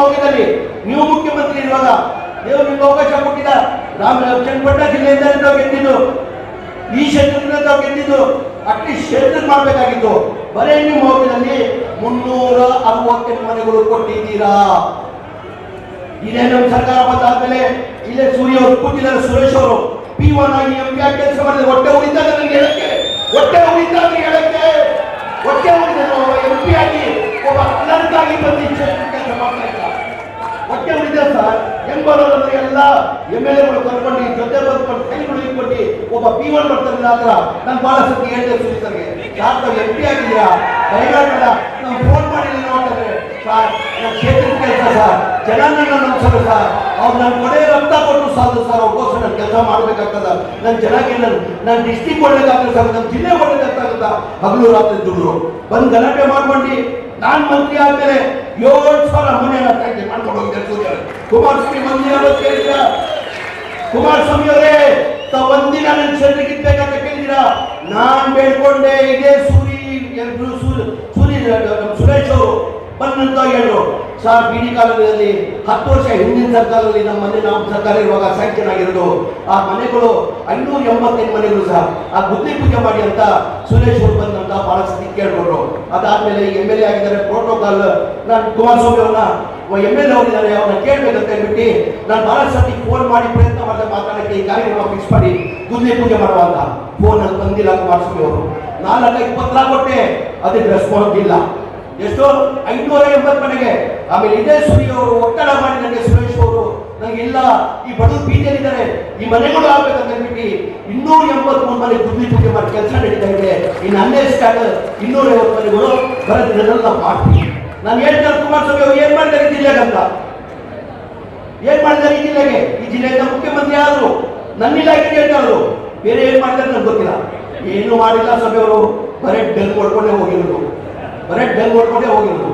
ಮೌಲ್ಯದಲ್ಲಿ ನೀವು ಮುಖ್ಯಮಂತ್ರಿ ಇರುವಾಗ ದೇವರು ನಿಮ್ಗೆ ಅವಕಾಶ ಕೊಟ್ಟಿದ್ದ. ರಾಮ ಚನ್ನಪಟ್ಟಣ ಜಿಲ್ಲೆಯಿಂದ ನಾವು ಗೆದ್ದಿದ್ದು. ಈ ಕ್ಷೇತ್ರದಿಂದ ನಾವು ಗೆದ್ದಿದ್ದು. ಅಟ್ಲೀಸ್ಟ್ ಕ್ಷೇತ್ರ ಮಾಡಬೇಕಾಗಿತ್ತು ಬರೇ ನಿಮ್ಮ ಮೌಲ್ಯದಲ್ಲಿ ಮುನ್ನೂರ ಅರವತ್ತೆಂಟು ಮನೆಗಳು ಕೊಟ್ಟಿದ್ದೀರಾ? ಇದೇ ನಮ್ಮ ಸರ್ಕಾರ ಬಂದಾದ್ಮೇಲೆ ಇಲ್ಲೇ ಸೂರ್ಯ ಅವರು ಕೂತಿದ್ದಾರೆ, ಸುರೇಶ್ ಅವರು. ಪಿ ಒನ್ ಆಗಿ ಎಂ ಪಿ ಆಗಿ ಕೆಲಸ ಮಾಡಿದ್ರೆ ಹೊಟ್ಟೆ ಉಳಿತಾ ನನಗೆ ಹೇಳಕ್ಕೆ, ಹೊಟ್ಟೆ ಉಳಿತಾ ಬರೋದಂದ್ರೆ ಎಲ್ಲ ಎಂ ಕರ್ಕೊಂಡು ಜೊತೆ ಬರ್ಕೊಂಡು ಕೈಗಳು ಇಟ್ಕೊಂಡು ಒಬ್ಬ ಪಿ ಒನ್ ಬರ್ತಾರಿಲ್ಲ ಆತರ ನಾನು ಬಹಳ ಸತಿ ಹೇಳಿದೆ ಸುನೀತರಿಗೆ ಯಾರು ಎಂ ಪಿ ಆಗಿದ್ದೀರಾ? ದಯಮಾಡಿ ನಾವು ಫೋನ್ ಮಾಡಿಲ್ಲ ನೋಡ್ತಾರೆ ಸರ್ ನನ್ನ ಕ್ಷೇತ್ರದ ಕೆಲಸ ಸರ್ ಜನ ನನ್ನ ನಂಬಿಸೋದು ಸರ್. ಅವ್ರು ನನ್ನ ಕೊಡೆ ರಕ್ತ ಕೊಟ್ಟು ಸಾಲದು ಸರ್, ಅವ್ರಿಗೋಸ್ಕರ ನಾನು ಕೆಲಸ ಮಾಡ್ಬೇಕಾಗ್ತದ. ನನ್ನ ಜನಕ್ಕೆ ನನ್ನ ನನ್ನ ಡಿಸ್ಟಿಕ್ ಒಳ್ಳೇದಾಗ್ತದೆ ಸರ್ ನನ್ನ ಜಿಲ್ಲೆ ಒಳ್ಳೇದಾಗ್ತದ ಹಗಲು ರಾತ್ರಿ ದುಡ್ಡು ಬಂದು ಗಲಾಟೆ ಮಾಡ್ಕೊಂಡು ನಾನ್ ಮಂತ್ರಿ ಆದ್ಮೇಲೆ ಏಳು ಸಾವಿರ ಮನೆಯನ್ನ ತೆಗೆದು ಮಾಡ್ಕೊಂಡು ಹೋಗಿದ್ದಾರೆ ಕುಮಾರಸ್ವಾಮಿ ಮಂದಿರ ಆಗೋದು ಕೇಳಿದ್ರ? ಕುಮಾರಸ್ವಾಮಿ ಅವರೇ ಒಂದಿನ ನನ್ನ ಕ್ಷೇತ್ರಕ್ಕೆ ಇರ್ಬೇಕಂತ ಕೇಳಿದಿರಾ? ನಾನ್ ಬೇಡ್ಕೊಂಡೆ, ಇದೇ ಸೂರಿ ಸೂರಿ ಸುರೇಶ್ ಅವರು ಬಂದಂತ ಹೇಳಿದ್ರು ಸರ್ ಬಿಡಿ ಕಾಲದಲ್ಲಿ ಹತ್ತು ವರ್ಷ ಹಿಂದಿನ ಸರ್ಕಾರದಲ್ಲಿ ನಮ್ಮ ಮನೆ ನಾವು ಸರ್ಕಾರ ಇರುವಾಗ ಸ್ಯಾಂಕ್ಷನ್ ಆಗಿರೋದು ಆ ಮನೆಗಳು ಐನೂರ ಎಂಬತ್ತೈದು ಮನೆಗಳು ಸಹ ಆ ಬುದ್ಧಿ ಪೂಜೆ ಮಾಡಿ ಅಂತ ಸುರೇಶ್ ಅವರು ಬಂದಂತ ಬಹಳ ಸತಿ ಕೇಳ್ಕೊಂಡ್ರು ಅದಾದ್ಮೇಲೆ ಎಂ ಎಲ್ ಎ ಆಗಿದ್ದಾರೆ ಪ್ರೋಟೋಕಾಲ್ ನಾನು ಕುಮಾರಸ್ವಾಮಿ ಅವ್ರನ್ನ ಎಂ ಎಲ್ ಎ ಅವರಿದ್ದಾರೆ, ಅವ್ರನ್ನ ಕೇಳ್ಬೇಕಂತ ಹೇಳ್ಬಿಟ್ಟು ನಾನು ಬಹಳ ಸತಿ ಫೋನ್ ಮಾಡಿ ಪ್ರಯತ್ನ ಮಾಡಿದ ಮಾತಾಡಕ್ಕೆ ಈ ಕಾರ್ಯಕ್ರಮ ಫಿಕ್ಸ್ ಮಾಡಿ ಬುದ್ಧಿ ಪೂಜೆ ಮಾಡುವ ಅಂತ. ಫೋನ್ ಅಲ್ಲಿ ಬಂದಿಲ್ಲ ಕುಮಾರಸ್ವಾಮಿ ಅವರು. ನಾಲ್ಕ ಇಪ್ಪತ್ತರ ಕೊಟ್ಟೆ ಅದಕ್ಕೆ ರೆಸ್ಪಾನ್ಸ್ ಇಲ್ಲ. ಎಷ್ಟು ಐನೂರ ಎಂಬತ್ತು ಮನೆಗೆ. ಆಮೇಲೆ ಇದೇ ಸುರಿ ಅವರು ಒತ್ತಡ ಮಾಡಿ ನನಗೆ ಸುರೇಶ್ ಅವರು ನನಗೆ ಇಲ್ಲ ಈ ಬಡವರು ಬೀದಿಯಲ್ಲಿದ್ದಾರೆ ಈ ಮನೆಗಳು ಆಗ್ಬೇಕಂತ ಹೇಳ್ಬಿಟ್ಟು ಇನ್ನೂರ ಎಂಬತ್ಮೂರು ಮನೆ ದುಡ್ಡಿ ಪೂಜೆ ಮಾಡಿ ಕೆಲಸ ನಡೀತಾ ಇದೆ. ಇನ್ನು ಅನ್ನೇ ಸ್ಟಾರ್ಟ್ ಇನ್ನೂರ ಐವತ್ತು ಮನೆಗಳು ಬರೋದಿಲ್ಲ ನಾನು ಹೇಳ್ತಾರೆ ಕುಮಾರಸ್ವಾಮಿ ಅವರು ಏನ್ ಮಾಡ್ತಾರೆ ಜಿಲ್ಲೆಗಂತ ಏನ್ ಮಾಡಿದ್ದಾರೆ ಈ ಜಿಲ್ಲೆಗೆ? ಈ ಜಿಲ್ಲೆಯಿಂದ ಮುಖ್ಯಮಂತ್ರಿ ಆದ್ರು. ನನ್ನ ಇಲಾಖೆ ಹೇಳ್ತಾರು ಬೇರೆ ಏನ್ ಮಾಡ್ತಾರೆ ನನಗೆ ಗೊತ್ತಿಲ್ಲ. ಏನು ಮಾಡಿಲ್ಲ ಸಭೆಯವರು ಬರೀ ಡೆಲ್ ಕೊಡ್ಕೊಂಡೇ ಹೋಗಿರೋದು. ಬರೇ ಬೆಲ್ ಕೊಡ್ಕೊಂಡೇ ಹೋಗಿರೋದು